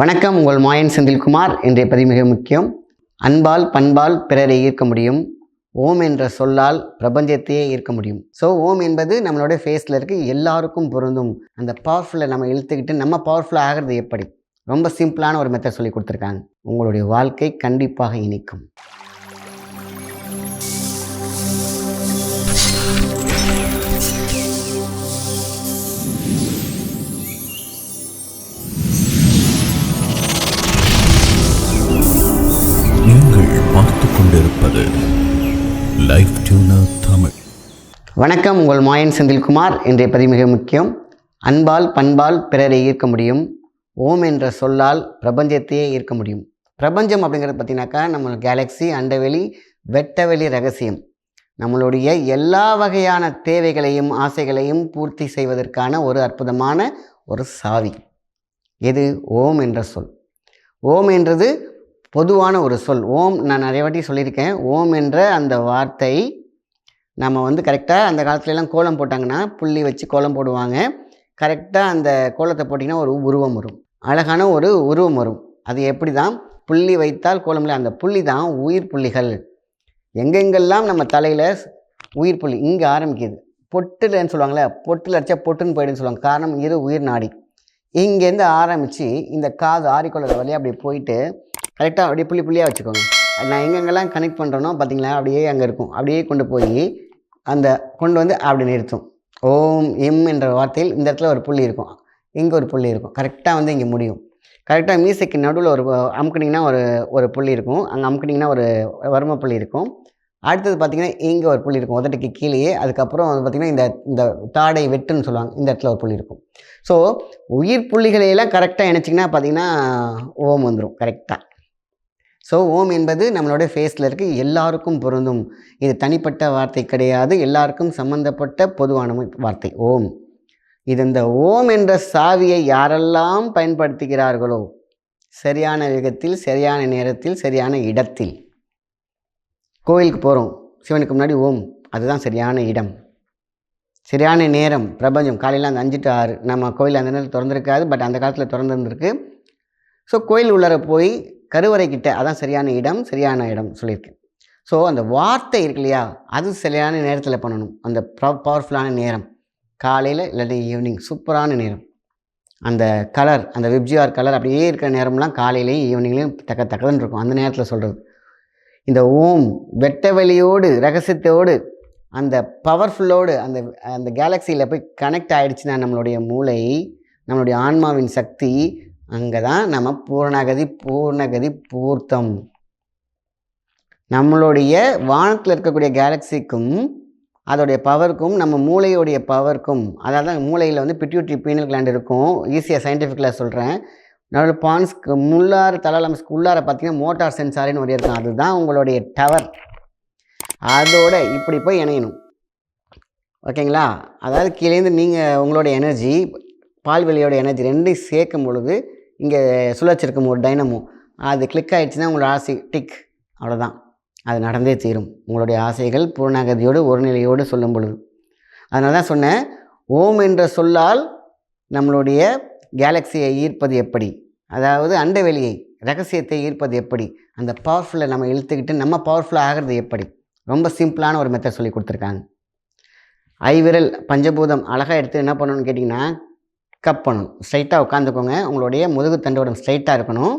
வணக்கம் உங்கள் மாயன் செந்தில்குமார். இன்றைய பதிவு மிக முக்கியம். அன்பால் பண்பால் பிறரை ஈர்க்க முடியும். ஓம் என்ற சொல்லால் பிரபஞ்சத்தையே ஈர்க்க முடியும். ஸோ ஓம் என்பது நம்மளோட ஃபேஸில் இருக்க எல்லாருக்கும் பொருந்தும். அந்த பவர்ஃபுல்லை நம்ம இழுத்துக்கிட்டு நம்ம பவர்ஃபுல்லாக ஆகிறது எப்படி? ரொம்ப சிம்பிளான ஒரு மெத்தட் சொல்லி கொடுத்துருக்காங்க. உங்களுடைய வாழ்க்கை கண்டிப்பாக இனிக்கும். வணக்கம் உங்கள் மாயன் செந்தில்குமார். இன்றைய பதிவு மிக முக்கியம். அன்பால் பண்பால் பிறரை ஈர்க்க முடியும். ஓம் என்ற சொல்லால் பிரபஞ்சத்தையே ஈர்க்க முடியும். பிரபஞ்சம் அப்படிங்கிறது பார்த்தீங்கன்னாக்கா நம்ம கேலக்ஸி அண்டவெளி வெட்டவெளி ரகசியம். நம்மளுடைய எல்லா வகையான தேவைகளையும் ஆசைகளையும் பூர்த்தி செய்வதற்கான ஒரு அற்புதமான ஒரு சாவி. எது? ஓம் என்ற சொல். ஓம் என்றது பொதுவான ஒரு சொல். ஓம் நான் நிறைய வாட்டி சொல்லியிருக்கேன். ஓம் என்ற அந்த வார்த்தை நம்ம வந்து கரெக்டாக அந்த காலத்துலலாம் கோலம் போட்டாங்கன்னா புள்ளி வச்சு கோலம் போடுவாங்க. கரெக்டாக அந்த கோலத்தை போட்டிங்கன்னா ஒரு உருவம் வரும். அழகான ஒரு உருவம் வரும். அது எப்படி தான் புள்ளி வைத்தால் கோலமில் அந்த புள்ளி தான் உயிர் புள்ளிகள். எங்கெங்கெல்லாம் நம்ம தலையில் உயிர் புள்ளி இங்கே ஆரம்பிக்குது. பொட்டுலன்னு சொல்லுவாங்களே பொட்டில் அடித்தா பொட்டுன்னு போயிடுன்னு சொல்லுவாங்க. காரணம் இரு உயிர் நாடி. இங்கேருந்து ஆரம்பித்து இந்த காது ஆரிக்கொள்ளற வழியாக அப்படியே போயிட்டு கரெக்டாக அப்படியே புள்ளி புள்ளியாக வச்சுக்கோங்க. நான் எங்கெங்கெல்லாம் கனெக்ட் பண்ணுறேனோ பார்த்தீங்களா அப்படியே அங்கே இருக்கும். அப்படியே கொண்டு போய் அந்த கொண்டு வந்து அப்படி நிறுத்தும். ஓம் எம் என்ற வார்த்தையில் இந்த இடத்துல ஒரு புள்ளி இருக்கும். இங்கே ஒரு புள்ளி இருக்கும். கரெக்டாக வந்து இங்கே முடியும். கரெக்டாக மியூசிக்கு நடுவில் ஒரு அமுக்குனிங்கன்னா ஒரு ஒரு புள்ளி இருக்கும். அங்கே அமுக்குனிங்கன்னா ஒரு வர்ம புள்ளி இருக்கும். அடுத்தது பார்த்திங்கன்னா இங்கே ஒரு புள்ளி இருக்கும். உதட்டுக்கு கீழேயே. அதுக்கப்புறம் வந்து பார்த்திங்கன்னா இந்த இந்த தாடை வெட்டுன்னு சொல்லுவாங்க. இந்த இடத்துல ஒரு புள்ளி இருக்கும். ஸோ உயிர் புள்ளிகளையெல்லாம் கரெக்டாக இணைச்சிங்கன்னா பார்த்திங்கன்னா ஓம் வந்துடும் கரெக்டாக ஸோ ஓம் என்பது நம்மளோட ஃபேஸில் இருக்க. எல்லாருக்கும் பொருந்தும். இது தனிப்பட்ட வார்த்தை கிடையாது. எல்லாருக்கும் சம்பந்தப்பட்ட பொதுவான வார்த்தை. ஓம். இது இந்த ஓம் என்ற சாவியை யாரெல்லாம் பயன்படுத்துகிறார்களோ சரியான வேகத்தில் சரியான நேரத்தில் சரியான இடத்தில். கோயிலுக்கு போகிறோம் சிவனுக்கு முன்னாடி ஓம். அதுதான் சரியான இடம். சரியான நேரம் பிரபஞ்சம். காலையில் அந்த அஞ்சு டு ஆறு. நம்ம கோயில் அந்த நேரத்தில் திறந்துருக்காது பட் அந்த காலத்தில் திறந்துருந்துருக்கு. ஸோ கோயில் உள்ளார போய் கருவறை கிட்ட அதான் சரியான இடம் சரியான இடம் சொல்லியிருக்கேன். ஸோ அந்த வார்த்தை இருக்கு இல்லையா? அது சரியான நேரத்தில் பண்ணணும். அந்த பவர்ஃபுல்லான நேரம். காலையில் இல்லாட்டி ஈவினிங் சூப்பரான நேரம். அந்த கலர் அந்த விப்ஜிஆர் கலர் அப்படியே இருக்கிற நேரம்லாம் காலையிலையும் ஈவினிங்லேயும் தக்க தக்கதுன்னு இருக்கும். அந்த நேரத்தில் சொல்கிறது இந்த ஓம் வெட்ட வெளியோடு ரகசியத்தோடு அந்த பவர்ஃபுல்லோடு அந்த அந்த கேலக்சியில் போய் கனெக்ட் ஆகிடுச்சுன்னா நம்மளுடைய மூளை நம்மளுடைய ஆன்மாவின் சக்தி அங்கே தான் நம்ம பூரணகதி பூர்ணகதி பூர்த்தம். நம்மளுடைய வானத்தில் இருக்கக்கூடிய கேலக்சிக்கும் அதோடைய பவருக்கும் நம்ம மூளையோடைய பவருக்கும் அதாவது தான் மூளையில் வந்து பிட்யூட்ரி பீனல் கிளாண்ட் இருக்கும். ஈஸியாக சயின்டிஃபிக்கில் சொல்கிறேன் நம்மளோட பான்ஸ்க்கு முள்ளார் தலாலம்ஸ்க்கு உள்ளார பார்த்தீங்கன்னா மோட்டார் சென்சாரின்னு ஒரு இருக்கும். அதுதான் உங்களுடைய டவர் அதோட இப்படி போய் இணையணும். ஓகேங்களா அதாவது கீழேருந்து நீங்கள் உங்களுடைய எனர்ஜி பால்வெளியோட எனர்ஜி ரெண்டையும் சேர்க்கும் பொழுது இங்கே சுழச்சிருக்கும் ஒரு டைனமோ அது கிளிக் ஆகிடுச்சுன்னா உங்களோட ஆசை டிக் அவ்வளோதான் அது நடந்தே தீரும். உங்களுடைய ஆசைகள் பூர்ணாகதியோடு ஒரு நிலையோடு சொல்லும் பொழுது. அதனால தான் சொன்னேன் ஓம் என்ற சொல்லால் நம்மளுடைய கேலக்சியை ஈர்ப்பது எப்படி? அதாவது அண்டவெளியை ரகசியத்தை ஈர்ப்பது எப்படி? அந்த பவர்ஃபுல்லை நம்ம இழுத்துக்கிட்டு நம்ம பவர்ஃபுல்லாக ஆகிறது எப்படி? ரொம்ப சிம்பிளான ஒரு மெத்தட் சொல்லி கொடுத்துருக்காங்க. ஐவிரல் பஞ்சபூதம் அழகாக எடுத்து என்ன பண்ணணும்னு கேட்டிங்கன்னா கப் பண்ணணும். ஸ்ட்ரைட்டாக உட்காந்துக்கோங்க உங்களுடைய முதுகு தண்டோடம் ஸ்ட்ரைட்டாக இருக்கணும்.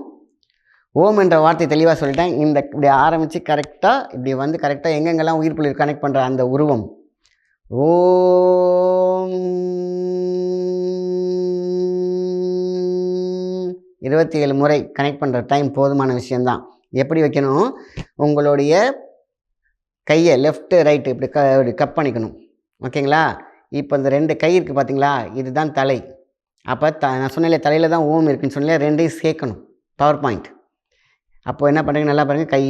ஓம் என்ற வார்த்தை தெளிவாக சொல்லிட்டேன். இந்த இப்படி ஆரம்பித்து கரெக்டாக இப்படி வந்து கரெக்டாக எங்கெங்கெல்லாம் உயிர் புள்ளி கனெக்ட் பண்ணுற அந்த உருவம். ஓம் இருபத்தி ஏழு முறை கனெக்ட் பண்ணுற டைம் போதுமான விஷயந்தான் எப்படி வைக்கணும்? உங்களுடைய கையை லெஃப்ட்டு ரைட்டு இப்படி க இப்படி கப் பண்ணிக்கணும். ஓகேங்களா இப்போ இந்த ரெண்டு கை இருக்குது பார்த்தீங்களா இதுதான் தலை. அப்போ த நான் சொன்னேன் தலையில் தான் ஓம் இருக்குன்னு சொன்னேன் ரெண்டையும் சேர்க்கணும். பவர் பாயிண்ட் அப்போது என்ன பண்ணுறீங்க நல்லா பாருங்கள் கை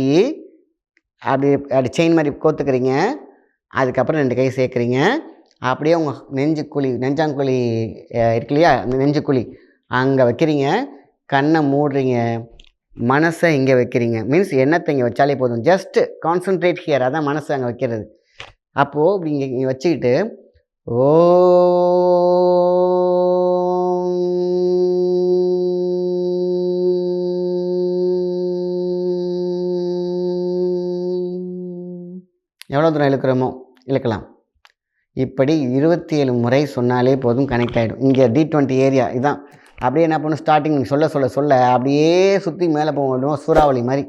அப்படி அப்படி செயின் மாதிரி கோத்துக்கிறீங்க. அதுக்கப்புறம் ரெண்டு கை சேர்க்குறீங்க. அப்படியே உங்கள் நெஞ்சு குழி நெஞ்சாங்குழி இருக்கு இல்லையா அந்த நெஞ்சு குழி அங்கே வைக்கிறீங்க. கண்ணை மூடுறீங்க. மனசை இங்கே வைக்கிறீங்க. மீன்ஸ் எண்ணத்தை இங்கே வச்சாலே போதும். ஜஸ்ட்டு கான்சன்ட்ரேட் ஹியர் அதான் மனசை அங்கே வைக்கிறது. அப்போது இப்படி இங்கே இங்கே வச்சுக்கிட்டு ஓ எவ்வளோ தூரம் இழுக்கிறோமோ? இழுக்கலாம். இப்படி இருபத்தி ஏழு முறை சொன்னாலே போதும் கனெக்ட் ஆகிடும் இங்கே டி டுவெண்ட்டி ஏரியா இதுதான் அப்படியே என்ன பண்ணும் ஸ்டார்டிங் சொல்ல சொல்ல சொல்ல அப்படியே சுற்றி மேலே போக முடியும் சூறாவளி மாதிரி.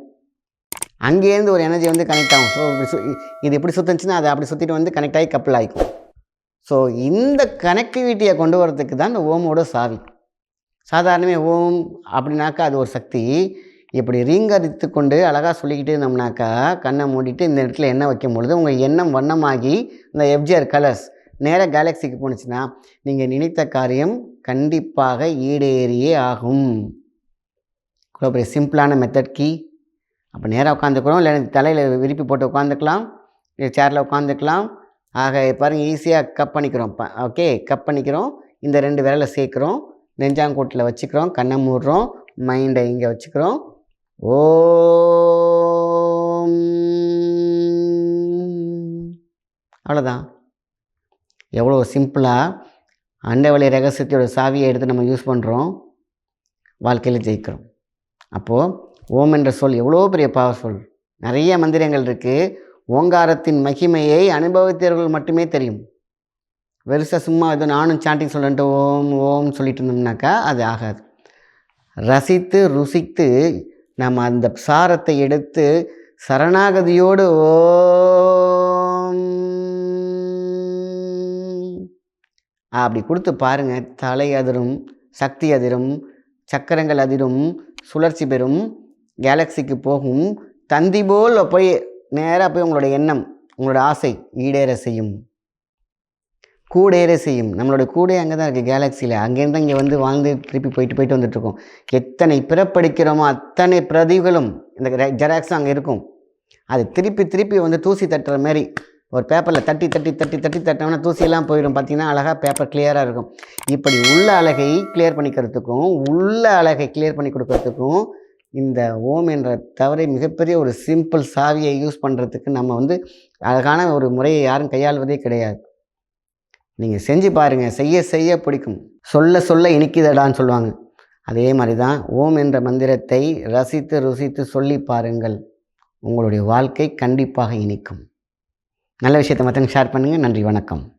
அங்கேருந்து ஒரு எனர்ஜி வந்து கனெக்ட் ஆகும். ஸோ இப்படி சு இது எப்படி சுற்றுச்சுன்னா அதை அப்படி சுற்றிட்டு வந்து கனெக்ட் ஆகி கப்பல் ஆகிக்கும். ஸோ இந்த கனெக்டிவிட்டியை கொண்டு வரதுக்கு தான் இந்த ஓமோட சாவி. சாதாரணமே ஓம் அப்படின்னாக்கா அது ஒரு சக்தி. இப்படி ரீங்கரித்து கொண்டு அழகாக சொல்லிக்கிட்டு இருந்தோம்னாக்கா கண்ணை மூடிட்டு இந்த இடத்துல எண்ணெய் வைக்கும் பொழுது உங்கள் எண்ணம் வண்ணமாகி இந்த எஃப்ஜிஆர் கலர்ஸ் நேராக கேலக்ஸிக்கு போணுச்சுன்னா நீங்கள் நினைத்த காரியம் கண்டிப்பாக ஈடேறியே ஆகும். இவ்வளோ பெரிய சிம்பிளான மெத்தட் கீ. அப்போ நேராக உட்காந்துக்கிறோம் இல்லை தலையில் விருப்பி போட்டு உட்காந்துக்கலாம் இல்லை சேரில் உட்காந்துக்கலாம். ஆக பாருங்கள் ஈஸியாக கப் பண்ணிக்கிறோம். ஓகே கப் பண்ணிக்கிறோம். இந்த ரெண்டு விரலை சேர்க்குறோம். நெஞ்சாங்கூட்டில் வச்சுக்கிறோம் கண்ணை மூடுறோம். மைண்டை இங்கே வச்சுக்கிறோம். ஓம். அவ்வளோதான் எவ்வளோ சிம்பிளாக அண்டவழி ரகசியத்தோட சாவியை எடுத்து நம்ம யூஸ் பண்ணுறோம் வாழ்க்கையில் ஜெயிக்கிறோம். அப்போது ஓம் என்ற சொல் எவ்வளோ பெரிய பவர்ஃபுல் நிறைய மந்திரங்கள் இருக்குது ஓங்காரத்தின் மகிமையை அனுபவித்தவர்கள் மட்டுமே தெரியும். வெறுசா சும்மா ஏதோ நானும் சாண்டிங் சொல்லிட்டு ஓம் ஓம் சொல்லிட்டு இருந்தோம்னாக்கா அது ஆகாது. ரசித்து ருசித்து நம்ம அந்த சாரத்தை எடுத்து சரணாகதியோடு ஓம். அப்படி கொடுத்து பாருங்கள் தலை அதிரும் சக்தி அதிரும் சக்கரங்கள் அதிரும் சுழற்சி பெறும் கேலக்சிக்கு போகும். தந்தி போல் போய் நேராக போய் உங்களோட எண்ணம் உங்களோட ஆசை ஈடேற செய்யும். கூடையரே செய்யும். நம்மளோட கூடை அங்கே தான் இருக்குது கேலக்சியில் அங்கேருந்து இங்கே வந்து வாழ்ந்து திருப்பி போயிட்டு போயிட்டு வந்துட்டுருக்கோம். எத்தனை பிறப்படிக்கிறோமோ அத்தனை பிரதிகளும் இந்த ஜெராக்ஸும் அங்கே இருக்கும். அது திருப்பி திருப்பி வந்து தூசி தட்டுற மாதிரி ஒரு பேப்பரில் தட்டி தட்டி தட்டி தட்டி தட்டினோம்னா தூசியெல்லாம் போயிடும். பார்த்தீங்கன்னா அழகாக பேப்பர் கிளியராக இருக்கும். இப்படி உள்ள அழகை கிளியர் பண்ணிக்கிறதுக்கும் உள்ள அழகை கிளியர் பண்ணி கொடுக்கறதுக்கும் இந்த ஓம் என்ற தவறை மிகப்பெரிய ஒரு சிம்பிள் சாவியை யூஸ் பண்ணுறதுக்கு நம்ம வந்து அழகான ஒரு முறையை யாரும் கையாள்வதே கிடையாது. நீங்கள் செஞ்சு பாருங்கள் செய்ய செய்ய பிடிக்கும். சொல்ல சொல்ல இனிக்குதடான்னு சொல்லுவாங்க. அதே மாதிரி தான் ஓம் என்ற மந்திரத்தை ரசித்து ருசித்து சொல்லி பாருங்கள். உங்களுடைய வாழ்க்கை கண்டிப்பாக இனிக்கும். நல்ல விஷயத்தை மற்றவங்க ஷேர் பண்ணுங்கள் நன்றி வணக்கம்.